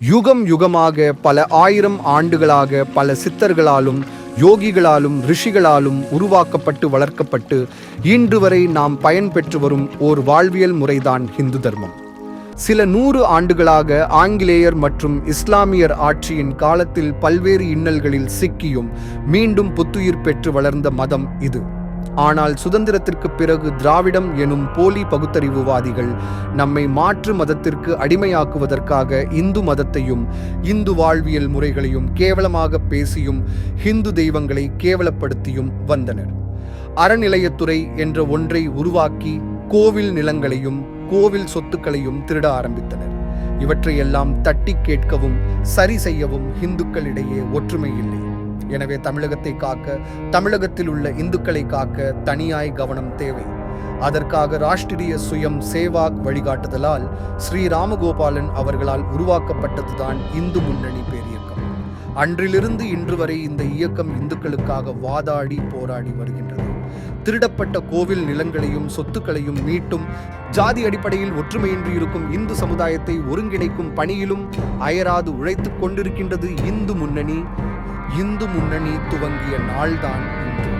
யுகம் யுகமாக பல ஆயிரம் ஆண்டுகளாக பல சித்தர்களாலும் யோகிகளாலும் ரிஷிகளாலும் உருவாக்கப்பட்டு வளர்க்கப்பட்டு இன்று வரை நாம் பயன்பெற்று வரும் ஓர் வாழ்வியல் முறைதான் ஹிந்து தர்மம். சில நூறு ஆண்டுகளாக ஆங்கிலேயர் மற்றும் இஸ்லாமியர் ஆட்சியின் காலத்தில் பல்வேறு இன்னல்களில் சிக்கியும் மீண்டும் புத்துயிர் பெற்று வளர்ந்த மதம் இது. ஆனால் சுதந்திரத்திற்கு பிறகு திராவிடம் எனும் போலி பகுத்தறிவுவாதிகள் நம்மை மாற்று மதத்திற்கு அடிமையாக்குவதற்காக இந்து மதத்தையும் இந்து வாழ்வியல் முறைகளையும் கேவலமாக பேசியும் ஹிந்து தெய்வங்களை கேவலப்படுத்தியும் வந்தனர். அறநிலையத்துறை என்ற ஒன்றை உருவாக்கி கோவில் நிலங்களையும் கோவில் சொத்துக்களையும் திருட ஆரம்பித்தனர். இவற்றையெல்லாம் தட்டி கேட்கவும் சரி செய்யவும் இந்துக்களிடையே ஒற்றுமை இல்லை. எனவே தமிழகத்தை காக்க தமிழகத்தில் உள்ள இந்துக்களை காக்க தனியாய் கவனம் தேவை. அதற்காக ராஷ்டிரிய சுயம் சேவாக் வழிகாட்டுதலால் ஸ்ரீ ராமகோபாலன் அவர்களால் உருவாக்கப்பட்டதுதான் இந்து முன்னணி பேரியக்கம். அன்றிலிருந்து இன்று வரை இந்த இயக்கம் இந்துக்களுக்காக வாதாடி போராடி வருகின்றது. திருடப்பட்ட கோவில் நிலங்களையும் சொத்துக்களையும் மீட்டும் ஜாதி அடிப்படையில் ஒற்றுமையின்றி இருக்கும் இந்து சமுதாயத்தை ஒருங்கிணைக்கும் பணியிலும் அயராது உழைத்துக் கொண்டிருக்கின்றது இந்து முன்னணி இந்து முன்னணி துவங்கிய நாள்தான் இன்று.